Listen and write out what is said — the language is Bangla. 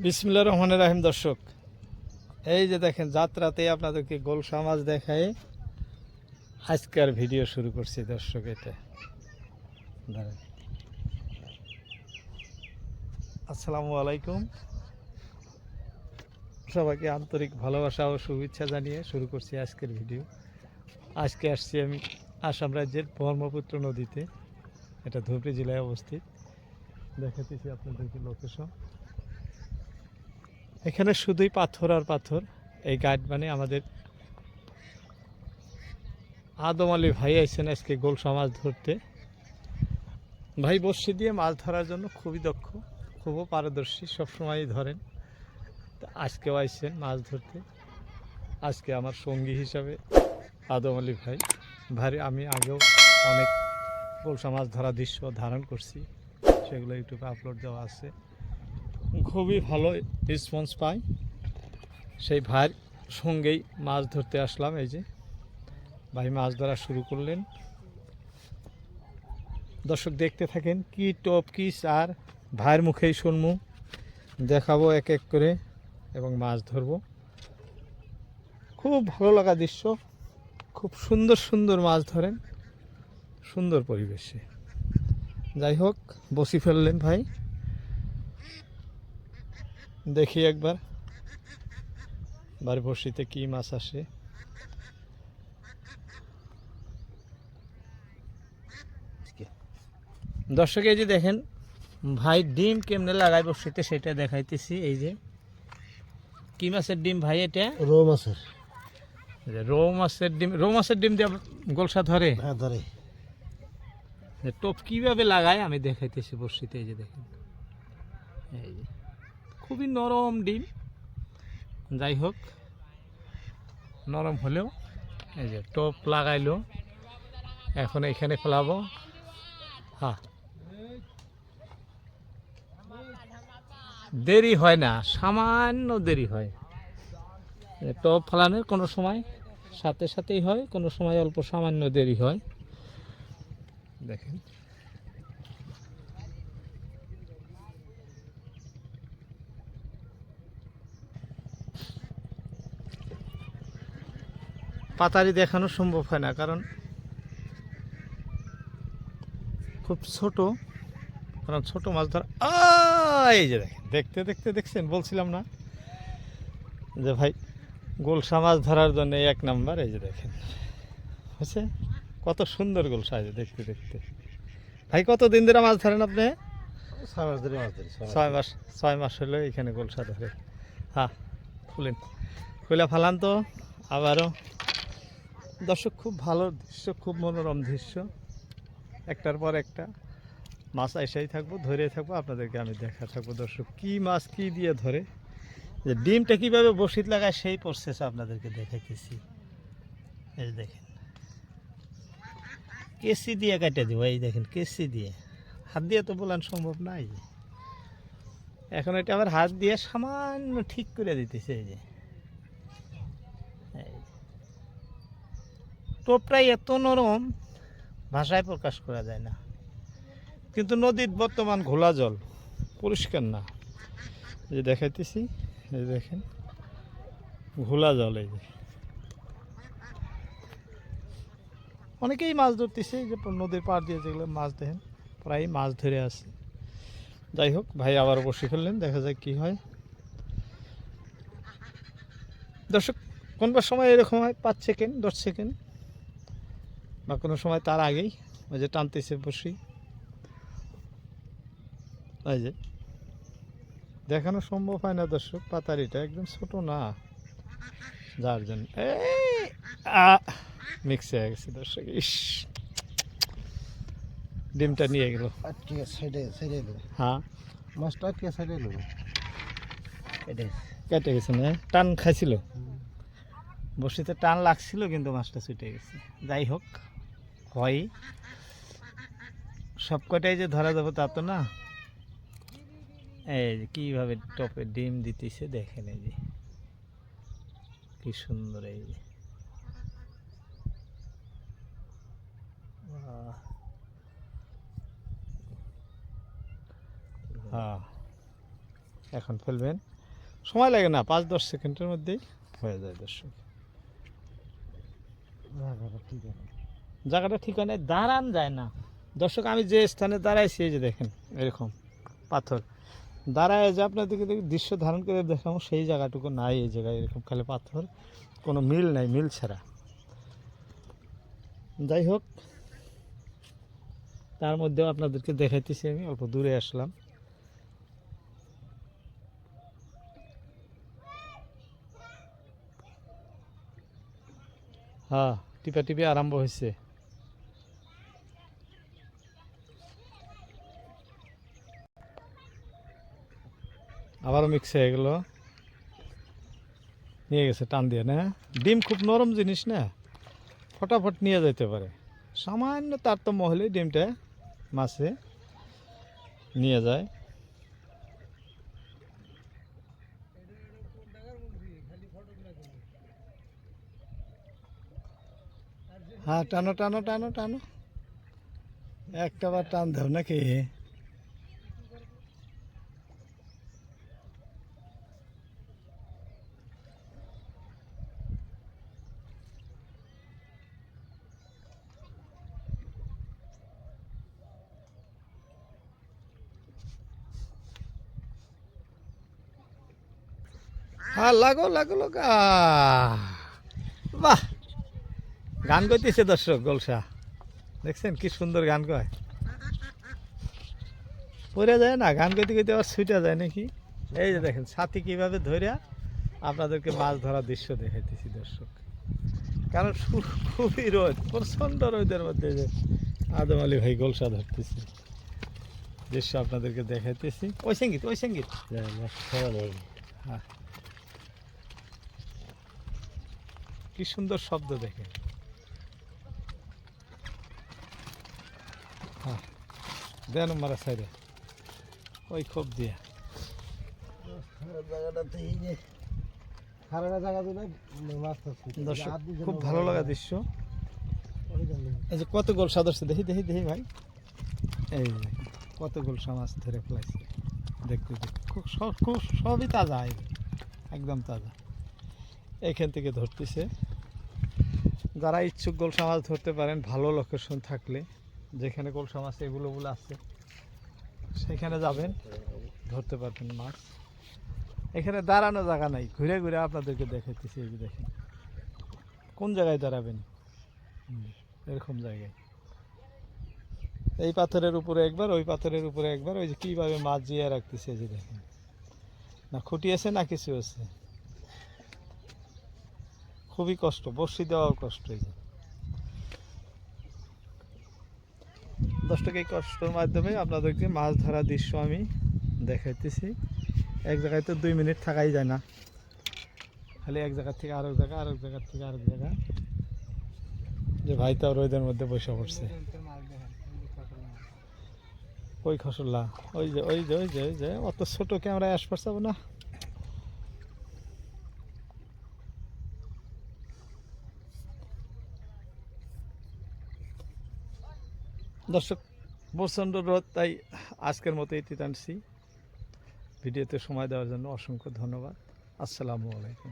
বিসমিল্লা রহমানের রাহিম দর্শক। এই যে দেখেন যাত্রাতে আপনাদেরকে গোল মাছ দেখায় আজকের ভিডিও শুরু করছি দর্শক, এটা। আসসালামু আলাইকুম। সবাইকে আন্তরিক ভালোবাসা ও শুভেচ্ছা জানিয়ে শুরু করছি আজকের ভিডিও। আজকে আসছি আমি আসাম রাজ্যের ব্রহ্মপুত্র নদীতে। এটা ধুবড়ি জেলায় অবস্থিত। দেখাতেছি আপনাদেরকে লোকেশন এখানে শুধুই পাথর আর পাথর, এই গাইড মানে আমাদের আদম আলী ভাই আইসেন আজকে গোলসা মাছ ধরতে। ভাই বর্ষি দিয়ে মাছ ধরার জন্য খুবই দক্ষ, খুবও পারদর্শী, সবসময়ই ধরেন। আজকেও আইসেন মাছ ধরতে। আজকে আমার সঙ্গী হিসাবে আদম আলী ভাই। ভাই, আমি আগেও অনেক গোলসা মাছ ধরা দৃশ্য ধারণ করছি, সেগুলো ইউটিউবে আপলোড দেওয়া আছে। খুবই ভালো রেসপন্স পাই সেই ভাইয়ের সঙ্গেই মাছ ধরতে আসলাম, এই যে। ভাই মাছ ধরা শুরু করলেন। দর্শক দেখতে থাকেন কি টপ কি আর ভাইয়ের মুখেই শুনব, দেখাবো এক এক করে এবং মাছ ধরবো। খুব ভালো লাগা দৃশ্য। খুব সুন্দর সুন্দর মাছ ধরেন। সুন্দর পরিবেশে। যাই হোক, বসি ফেললেন ভাই। দেখি একবার। বাড়ি বসিতে কি মাছ আসে? দর্শক এই যে দেখেন ভাই ডিম কেমনে লাগাই বসিতে সেটা দেখাইতেছি। এই যে কি মাছের ডিম ভাই এটা? রৌ মাছের। রৌ মাছের ডিম রৌ মাছের ডিম দিয়ে গোলসা ধরে? হ্যাঁ ধরে। টোপ কীভাবে লাগায় আমি দেখাইতেছি বসিতে এই যে দেখেন। এই যে। খুবই নরম ডিম। যাই হোক, নরম হলেও এই যে টপ লাগাইলো। এখন এখানে ফেলাবো। হ্যাঁ দেরি হয় না, সামান্য দেরি হয়। টপ ফেলানোর কোনো সময় সাথে সাথেই হয়, কোনো সময় অল্প সামান্য দেরি হয়। দেখেন। পাতারি দেখানো সম্ভব হয় না কারণ খুব ছোট কারণ ছোট মাছ ধর এই যে দেখেন দেখতে দেখতে দেখছেন বলছিলাম না যে ভাই গোলসা মাছ ধরার জন্য এক নাম্বার এই যে দেখেন। হচ্ছে কত সুন্দর গোলসা এই যে দেখতে দেখতে। ভাই কত দিন ধরে মাছ ধরেন আপনি? ছয় মাস ধরে মাছ ধরে ছয় মাস ছয় মাস ছয় মাস হলো এখানে গোলসা ধরে। হ্যাঁ খুলেন। খুলে ফালান তো আবারও। দর্শক, খুব ভালো দৃশ্য, খুব মনোরম দৃশ্য। একটার পর একটা মাছ এসেই থাকব, ধরে থাকব, আপনাদেরকে আমি দেখা থাকব। দর্শক, কি মাছ কি দিয়ে ধরে, যে ডিমটা কীভাবে বসিত লাগায় সেই প্রসেস আপনাদেরকে দেখাইতেছি। এই দেখেন কেসি দিয়ে কাটে দিব, এই দেখেন কেসি দিয়ে। হাত দিয়ে তো বলান সম্ভব নাই। এখন এটা আবার হাত দিয়ে সামান্য ঠিক করে দিতেছে, এই যে এই যে। টোপটাই এত নরম, ভাষায় প্রকাশ করা যায় না। কিন্তু নদীর বর্তমান ঘোলা জল, পরিষ্কার না। যে দেখাইতেছি, এই দেখেন, ঘোলা জল এই যে। অনেকেই মাছ ধরতেছে যে নদীর পাড় দিয়ে যেগুলো মাছ দেখেন প্রায় মাছ ধরে আছে যাই হোক, ভাই আবার বসে ফেললেন, দেখা যাক কি হয়। দর্শক, কোনবার সময় এরকম হয়? পাঁচ সেকেন্ড দশ সেকেন্ড বা কোনো সময় তার আগেই ওই যে টানতেছে বসি। ওই যে দেখানো সম্ভব হয় না দর্শক পাতারিটা একদম ছোট না। যার জন্য মিক্স হয়ে গেছে দর্শক ইস। ডিমটা নিয়ে গেল। হ্যাঁ। মাছটা আটকে সাইডে এটাই কেটে গেছে। না টান খাইছিল। বসিতে টান লাগছিল কিন্তু মাছটা ছুটে গেছে। যাই হোক। হয় সব কটাই যে ধরা যাবে তা তো না। এই যে কীভাবে টপে ডিম দিতেছে দেখেন এই যে। কি সুন্দর এই যে। হ্যাঁ এখন ফেলবেন। সময় লাগে না, পাঁচ দশ সেকেন্ডের মধ্যেই হয়ে যায় দর্শক। ঠিক আছে জায়গাটা ঠিকানায় দাঁড়ান যায় না। দর্শক, আমি যে স্থানে দাঁড়াইছি, এই যে দেখেন, এরকম পাথর। দাঁড়ায় যে আপনাদেরকে দেখি, দৃশ্য ধারণ করে দেখাবো, সেই জায়গাটুকু নাই, এই জায়গায় এরকম খালি পাথর। কোনো মিল নাই, মিল ছাড়া। যাই হোক, তার মধ্যেও আপনাদেরকে দেখাইতেছি আমি, অল্প দূরে আসলাম। হ্যাঁ টিপা টিপে আরম্ভ হয়েছে। আবারও মিক্স হয়ে গেল। নিয়ে গেছে টান দিয়ে, না? ডিম খুব নরম জিনিস, না? ফটাফট নিয়ে যেতে পারে। সামান্য তারতম্য হলে ডিমটা মাছে নিয়ে যায়। হ্যাঁ টানো টানো টানো টানো। একটা বার টান দাও নাকি? হ্যাঁ লাগো লাগো লাগা। বাহ। গান গাইতেছে দর্শক গোলসা। দেখছেন কি সুন্দর গান গায় পড়ে যায় না? গান গাইতে করতে আবার ছুটে যায় নাকি? এই যে দেখেন সাথী কীভাবে ধরিয়া আপনাদেরকে মাছ ধরার দৃশ্য দেখাইতেছি দর্শক। কারণ খুবই রোদ প্রচণ্ড রোদের মধ্যে যে আদম আলী ভাই গোলসা ধরতেছি। দৃশ্য আপনাদেরকে দেখাইতেছি। ওই সংগীত ওই সংগীত। হ্যাঁ। কি সুন্দর শব্দ দেখে হ্যাঁ দেন মারা সাইডে। ওই খোপ দিয়ে। খুব ভালো লাগা দৃশ্য। এই যে কত গোল সদস্য দেখি দেখি দেখি ভাই। এই কত গোল মাছ ধরে ফেলাইছে। দেখতে দেখতে। খুব সব খুব সবই তাজা একদম তাজা। এখান থেকে ধরতেছে। যারা ইচ্ছুক গোলসা মাছ ধরতে পারেন, ভালো লোকেশন থাকলে, যেখানে গোলসা মাছ এগুলো গুলো আছে, সেখানে যাবেন, ধরতে পারবেন মাছ। এখানে দাঁড়ানো জায়গা নাই, ঘুরে ঘুরে আপনাদেরকে দেখাইতেছি, এই দেখেন। কোন জায়গায় দাঁড়াবেন? এরকম জায়গায়। এই পাথরের উপরে একবার, ওই পাথরের উপরে একবার, ওই যে কীভাবে মাছ জিয়ে রাখতেছে যে দেখেন। না খুঁটি আছে না কিছু আছে। খুবই কষ্ট বর্ষি দেওয়াও কষ্ট টাকা এই কষ্টের মাধ্যমে আপনাদেরকে মাছ ধরা দৃশ্য আমি দেখাইতেছি। এক জায়গায় তো দুই মিনিট থাকাই যায় না। খালি এক জায়গা থেকে আরেক জায়গা আরেক জায়গা থেকে আরেক জায়গা। যে ভাই তো রোদের মধ্যে বসে পড়ছে। ওই খসল্লা ওই যে ওই যে ওই যে ওই যে, অত ছোট ক্যামেরায় আসবার যাব না? দর্শক, প্রচণ্ড রোদ, তাই আজকের মতো এটি টানছি। ভিডিওতে সময় দেওয়ার জন্য অসংখ্য ধন্যবাদ। আসসালামু আলাইকুম।